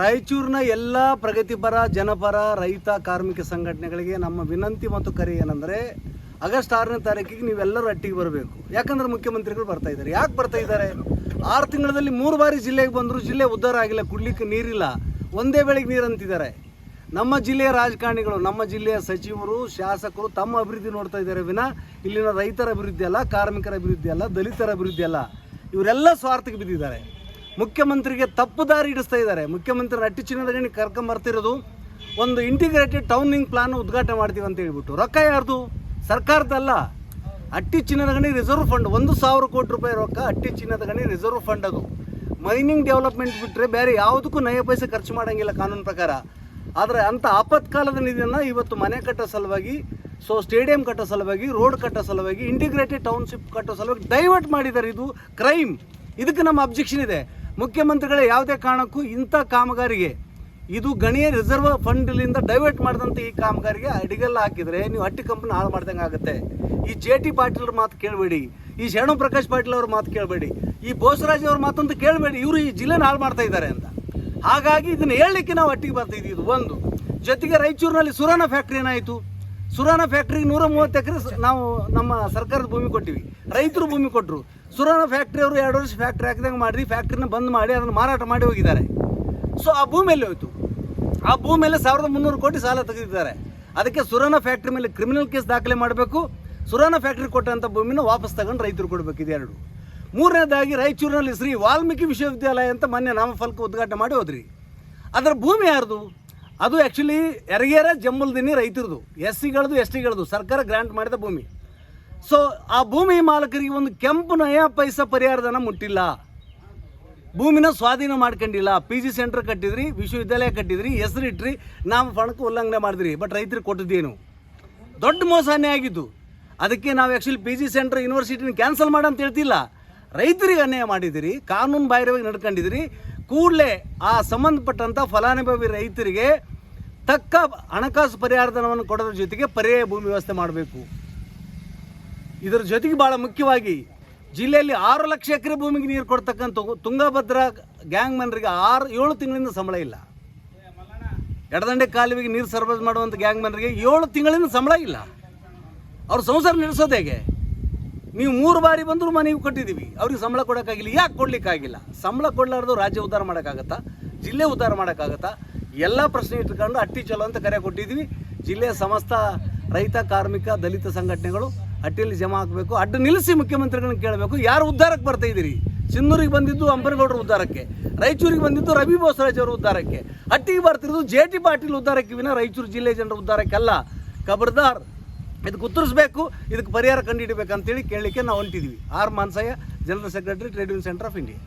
ರಾಯಚೂರಿನ ಎಲ್ಲ ಪ್ರಗತಿಪರ ಜನಪರ, ರೈತ, ಕಾರ್ಮಿಕ ಸಂಘಟನೆಗಳಿಗೆ ನಮ್ಮ ವಿನಂತಿ ಮತ್ತು ಕರೆ ಏನಂದರೆ, ಆಗಸ್ಟ್ ಆರನೇ ತಾರೀಕಿಗೆ ನೀವೆಲ್ಲರೂ ಅಟ್ಟಿಗೆ ಬರಬೇಕು. ಯಾಕಂದ್ರೆ ಮುಖ್ಯಮಂತ್ರಿಗಳು ಬರ್ತಾ ಇದ್ದಾರೆ. ಯಾಕೆ ಬರ್ತಾ ಇದ್ದಾರೆ? ಆರು ತಿಂಗಳಲ್ಲಿ ಮೂರು ಬಾರಿ ಜಿಲ್ಲೆಗೆ ಬಂದರೂ, ಜಿಲ್ಲೆ ಉದ್ಧಾರ ಆಗಿಲ್ಲ, ಕುಡ್ಲಿಕ್ಕೆ ನೀರಿಲ್ಲ. ಒಂದೇ ಬೆಳೆಗೆ ನೀರು ಅಂತಿದ್ದಾರೆ ನಮ್ಮ ಜಿಲ್ಲೆಯ ರಾಜಕಾರಣಿಗಳು, ನಮ್ಮ ಜಿಲ್ಲೆಯ ಸಚಿವರು, ಶಾಸಕರು ತಮ್ಮ ಅಭಿವೃದ್ಧಿ ನೋಡ್ತಾ ಇದ್ದಾರೆ ವಿನ ಇಲ್ಲಿನ ರೈತರ ಅಭಿವೃದ್ಧಿ ಅಲ್ಲ, ಕಾರ್ಮಿಕರ ಅಭಿವೃದ್ಧಿ ಅಲ್ಲ, ದಲಿತರ ಅಭಿವೃದ್ಧಿ ಅಲ್ಲ. ಇವರೆಲ್ಲ ಸ್ವಾರ್ಥಕ್ಕೆ ಬಿದ್ದಿದ್ದಾರೆ. ಮುಖ್ಯಮಂತ್ರಿಗೆ ತಪ್ಪು ದಾರಿ ಹಿಡಿಸ್ತಾ ಇದ್ದಾರೆ. ಮುಖ್ಯಮಂತ್ರಿ ಅಟ್ಟಿ ಚಿನ್ನದ ಗಣಿ ಕರ್ಕೊಂಬರ್ತಿರೋದು ಒಂದು ಇಂಟಿಗ್ರೇಟೆಡ್ ಟೌನಿಂಗ್ ಪ್ಲಾನ್ ಉದ್ಘಾಟನೆ ಮಾಡ್ತೀವಿ ಅಂತ ಹೇಳ್ಬಿಟ್ಟು. ರೊಕ್ಕ ಯಾರ್ದು? ಸರ್ಕಾರದಲ್ಲ ಅಟ್ಟಿ ಚಿನ್ನದ ಗಣಿ ರಿಸರ್ವ್ ಫಂಡ್ ಒಂದು ಸಾವಿರ ಕೋಟಿ ರೂಪಾಯಿ ರೊಕ್ಕ ಅಟ್ಟಿ ಚಿನ್ನದ ಗಣಿ ರಿಸರ್ವ್ ಫಂಡ್ ಅದು. ಮೈನಿಂಗ್ ಡೆವಲಪ್ಮೆಂಟ್ ಬಿಟ್ಟರೆ ಬೇರೆ ಯಾವುದಕ್ಕೂ ನಯ ಪೈಸೆ ಖರ್ಚು ಮಾಡೋಂಗಿಲ್ಲ ಕಾನೂನು ಪ್ರಕಾರ. ಆದರೆ ಅಂಥ ಆಪತ್ಕಾಲದ ನಿಧಿಯನ್ನು ಇವತ್ತು ಮನೆ ಕಟ್ಟೋ ಸಲುವಾಗಿ, ಸೊ ಸ್ಟೇಡಿಯಂ ಕಟ್ಟೋ ಸಲುವಾಗಿ ರೋಡ್ ಕಟ್ಟೋ ಸಲುವಾಗಿ ಇಂಟಿಗ್ರೇಟೆಡ್ ಟೌನ್ಶಿಪ್ ಕಟ್ಟೋ ಸಲುವಾಗಿ ಡೈವರ್ಟ್ ಮಾಡಿದ್ದಾರೆ ಇದು ಕ್ರೈಮ್ ಇದಕ್ಕೆ ನಮ್ಮ ಅಬ್ಜೆಕ್ಷನ್ ಇದೆ. ಮುಖ್ಯಮಂತ್ರಿಗಳೇ ಯಾವುದೇ ಕಾರಣಕ್ಕೂ ಇಂಥ ಕಾಮಗಾರಿಗೆ, ಇದು ಗಣಿಯ ರಿಸರ್ವ್ ಫಂಡ್ಲಿಂದ ಡೈವರ್ಟ್ ಮಾಡಿದಂಥ ಈ ಕಾಮಗಾರಿಗೆ ಅಡಿಗೆಲ್ಲ ಹಾಕಿದರೆ ನೀವು ಹಟ್ಟಿ ಕಂಪ್ನಿ ಹಾಳು ಮಾಡ್ದಂಗೆ ಆಗುತ್ತೆ ಈ ಜೆ ಟಿ ಪಾಟೀಲ್ ಮಾತು ಕೇಳಬೇಡಿ, ಈ ಶರಣು ಪ್ರಕಾಶ್ ಪಾಟೀಲ್ ಅವ್ರ ಮಾತು ಕೇಳಬೇಡಿ, ಈ ಬೋಸರಾಜ್ ಅವ್ರ ಮಾತಂತೂ ಕೇಳಬೇಡಿ, ಇವರು ಈ ಜಿಲ್ಲೆನ ಹಾಳು ಮಾಡ್ತಾ ಇದ್ದಾರೆ ಅಂತ. ಹಾಗಾಗಿ ಇದನ್ನು ಹೇಳಲಿಕ್ಕೆ ನಾವು ಹಟ್ಟಿಗೆ ಬರ್ತಾ ಇದ್ದೀವಿ. ಇದು ಒಂದು. ಜೊತೆಗೆ ರಾಯಚೂರಿನಲ್ಲಿ ಸುರಾನ ಫ್ಯಾಕ್ಟ್ರಿ ಏನಾಯಿತು? ಸುರಾನ ಫ್ಯಾಕ್ಟ್ರಿಗೆ ನೂರ ಮೂವತ್ತು ಎಕರೆ ನಾವು ನಮ್ಮ ಸರ್ಕಾರದ ಭೂಮಿ ಕೊಟ್ಟಿವಿ. ರೈತರು ಭೂಮಿ ಕೊಟ್ಟರು ಸುರಾನ ಫ್ಯಾಕ್ಟ್ರಿ ಅವರು ಎರಡು ವರ್ಷ ಫ್ಯಾಕ್ಟ್ರಿ ಹಾಕಿದಂಗೆ ಮಾಡಿ ಫ್ಯಾಕ್ಟ್ರಿನ ಬಂದ್ ಮಾಡಿ ಅದನ್ನು ಮಾರಾಟ ಮಾಡಿ ಹೋಗಿದ್ದಾರೆ. ಸೊ ಆ ಭೂಮಿಯಲ್ಲಿ ಹೋಯಿತು? ಆ ಭೂಮಿ ಮೇಲೆ ಸಾವಿರದ ಮುನ್ನೂರು ಕೋಟಿ ಸಾಲ ತೆಗೆದಿದ್ದಾರೆ. ಅದಕ್ಕೆ ಸುರಾನ ಫ್ಯಾಕ್ಟ್ರಿ ಮೇಲೆ ಕ್ರಿಮಿನಲ್ ಕೇಸ್ ದಾಖಲೆ ಮಾಡಬೇಕು. ಸುರಾಣ ಫ್ಯಾಕ್ಟ್ರಿ ಕೊಟ್ಟಂಥ ಭೂಮಿನ ವಾಪಸ್ ತಗೊಂಡು ರೈತರು ಕೊಡಬೇಕು ಇದೆರಡು ಮೂರನೇದಾಗಿ ರಾಯಚೂರಿನಲ್ಲಿ ಶ್ರೀ ವಾಲ್ಮೀಕಿ ವಿಶ್ವವಿದ್ಯಾಲಯ ಅಂತ ಮೊನ್ನೆ ನಾಮಫಲಕ ಉದ್ಘಾಟನೆ ಮಾಡಿ ಹೋದ್ರಿ. ಅದರ ಭೂಮಿ ಯಾರ್ದು? ಅದು ಆ್ಯಕ್ಚುಲಿ ಎರಗೇರ ದಿನಿ ರೈತರದು. ಎಸ್ ಸಿಗಳದು ಎಸ್ ಟಿಗಳದು ಸರ್ಕಾರ ಗ್ರಾಂಟ್ ಮಾಡಿದ ಭೂಮಿ. ಸೊ ಆ ಭೂಮಿ ಮಾಲಕರಿಗೆ ಒಂದು ಕೆಂಪು ನಯ ಪೈಸಾ ಪರಿಹಾರಧನ ಮುಟ್ಟಿಲ್ಲ. ಭೂಮಿನ ಸ್ವಾಧೀನ ಮಾಡ್ಕೊಂಡಿಲ್ಲ. ಪಿ ಜಿ ಸೆಂಟರ್ ಕಟ್ಟಿದ್ರಿ, ವಿಶ್ವವಿದ್ಯಾಲಯ ಕಟ್ಟಿದ್ರಿ ಹೆಸರಿಟ್ರಿ ನಾವು ಫಣಕ್ಕೆ ಉಲ್ಲಂಘನೆ ಮಾಡಿದ್ರಿ. ಬಟ್ ರೈತರಿಗೆ ಕೊಟ್ಟಿದ್ದೇನು? ದೊಡ್ಡ ಮೋಸನೇ ಆಗಿದ್ದು. ಅದಕ್ಕೆ ನಾವು ಆ್ಯಕ್ಚುಲಿ ಪಿ ಜಿ ಸೆಂಟರ್ ಯೂನಿವರ್ಸಿಟಿನ ಕ್ಯಾನ್ಸಲ್ ಮಾಡಂತ ಹೇಳ್ತಿಲ್ಲ. ರೈತರಿಗೆ ಅನ್ಯಾಯ ಮಾಡಿದಿರಿ ಕಾನೂನು ಬಾಹಿರವಾಗಿ ನಡ್ಕೊಂಡಿದ್ದೀರಿ. ಕೂಡಲೇ ಆ ಸಂಬಂಧಪಟ್ಟಂಥ ಫಲಾನುಭವಿ ರೈತರಿಗೆ ತಕ್ಕ ಹಣಕಾಸು ಪರಿಹಾರಧನವನ್ನು ಕೊಡೋದ್ರ ಜೊತೆಗೆ ಪರ್ಯಾಯ ಭೂಮಿ ವ್ಯವಸ್ಥೆ ಮಾಡಬೇಕು. ಇದರ ಜೊತೆಗೆ ಭಾಳ ಮುಖ್ಯವಾಗಿ ಜಿಲ್ಲೆಯಲ್ಲಿ ಆರು ಲಕ್ಷ ಎಕರೆ ಭೂಮಿಗೆ ನೀರು ಕೊಡ್ತಕ್ಕಂಥ ತುಂಗಭದ್ರಾ ಗ್ಯಾಂಗ್ ಮನ್ರಿಗೆ ಆರು, ಏಳು ತಿಂಗಳಿಂದ ಸಂಬಳ ಇಲ್ಲ. ಎಡದಂಡೆ ಕಾಲುವೆಗೆ ನೀರು ಸರಬರಾಜು ಮಾಡುವಂಥ ಗ್ಯಾಂಗ್ ಮನ್ರಿಗೆ ಏಳು ತಿಂಗಳಿಂದ ಸಂಬಳ ಇಲ್ಲ. ಅವ್ರ ಸಂಸಾರ ನಡೆಸೋದು ಹೇಗೆ? ನೀವು ಮೂರು ಬಾರಿ ಬಂದರೂ ಮನೆಗೆ ಕೊಟ್ಟಿದ್ದೀವಿ ಅವ್ರಿಗೆ ಸಂಬಳ ಕೊಡೋಕ್ಕಾಗಿಲ್ಲ. ಯಾಕೆ ಕೊಡಲಿಕ್ಕಾಗಿಲ್ಲ? ಸಂಬಳ ಕೊಡಲಾರ್ದು ರಾಜ್ಯ ಉದ್ಧಾರ ಮಾಡೋಕ್ಕಾಗತ್ತಾ? ಜಿಲ್ಲೆ ಉದ್ಧಾರ ಮಾಡೋಕ್ಕಾಗತ್ತಾ? ಎಲ್ಲ ಪ್ರಶ್ನೆ ಇಟ್ಕೊಂಡು ಅಟ್ಟಿ ಚಲೋ ಅಂತ ಕರೆ ಕೊಟ್ಟಿದ್ದೀವಿ ಜಿಲ್ಲೆಯ ಸಮಸ್ತ ರೈತ, ಕಾರ್ಮಿಕ, ದಲಿತ ಸಂಘಟನೆಗಳು ಹಟ್ಟಿಯಲ್ಲಿ ಜಮಾ ಹಾಕಬೇಕು. ಅಡ್ಡ ನಿಲ್ಲಿಸಿ ಮುಖ್ಯಮಂತ್ರಿಗಳನ್ನ ಕೇಳಬೇಕು. ಯಾರು ಉದ್ಧಾರಕ್ಕೆ ಬರ್ತಾ ಇದ್ದೀರಿ? ಸಿಂಧೂರಿಗೆ ಬಂದಿದ್ದು ಅಂಬನಗೌಡರು ಉದ್ಧಾರಕ್ಕೆ. ರಾಯಚೂರಿಗೆ ಬಂದಿದ್ದು ರವಿ ಬೋಸರಾಜ್ ಅವರು ಉದ್ಧಾರಕ್ಕೆ. ಅಟ್ಟಿಗೆ ಬರ್ತಿರೋದು ಜೆ ಟಿ ಪಾಟೀಲ್ ಉದ್ಧಾರಕ್ಕೆ ವಿನ ರಾಯಚೂರು ಜಿಲ್ಲೆ ಜನರ ಉದ್ಧಾರಕ್ಕಲ್ಲ ಕಬರ್ದಾರ್ ಇದಕ್ಕೆ ಉತ್ತರಿಸಬೇಕು. ಇದಕ್ಕೆ ಪರಿಹಾರ ಕಂಡುಹಿಡಬೇಕಂತೇಳಿ ಕೇಳಲಿಕ್ಕೆ ನಾವು ಹೊಂಟಿದ್ವಿ R Mansayya, general secretary, trade union centre of India.